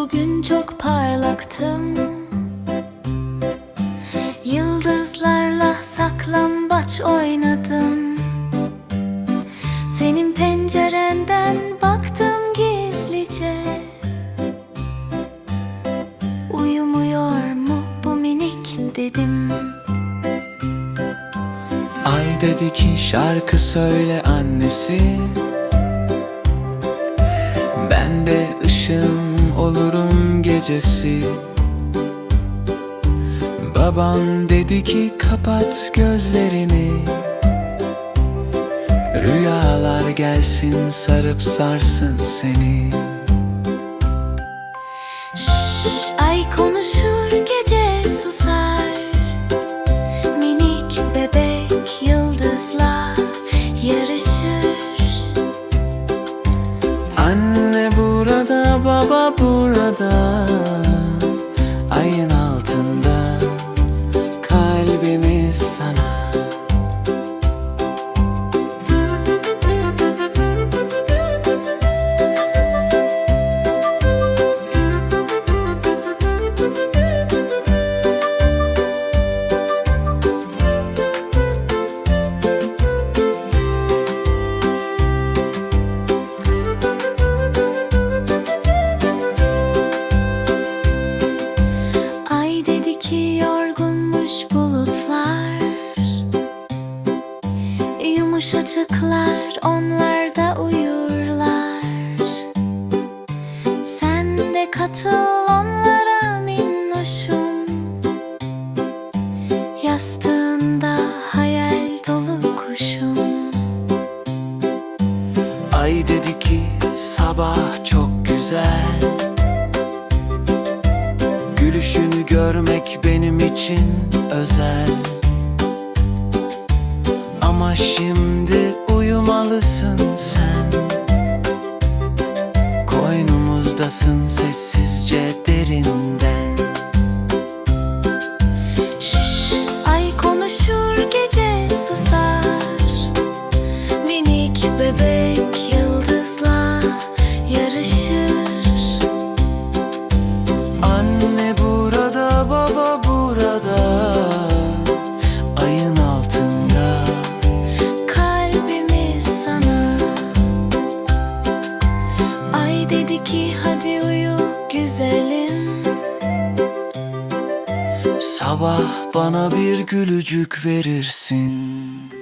bugün çok parlaktım. Yıldızlarla saklambaç oynadım. Senin pencerenden baktım gizlice. Uyumuyor mu bu minik dedim. Ay dedi ki şarkı söyle annesi gecesi. Babam dedi ki kapat gözlerini. Rüyalar gelsin sarıp sarsın seni. Ay konuşur gece susar. Minik bebek yıldızla yarışır. Anne burada baba burada Yumuşacıklar onlar da uyurlar. Sen de katıl onlara minnoşum. Yastığında hayal dolu kuşum. Ay dedi ki sabah çok güzel. Gülüşünü görmek benim için özel. Ama şimdi uyumalısın sen. Koynumuzdasın sessizce derinden. Şş, ay konuşur gece susar. Minik bebek Sabah bana bir gülücük verirsin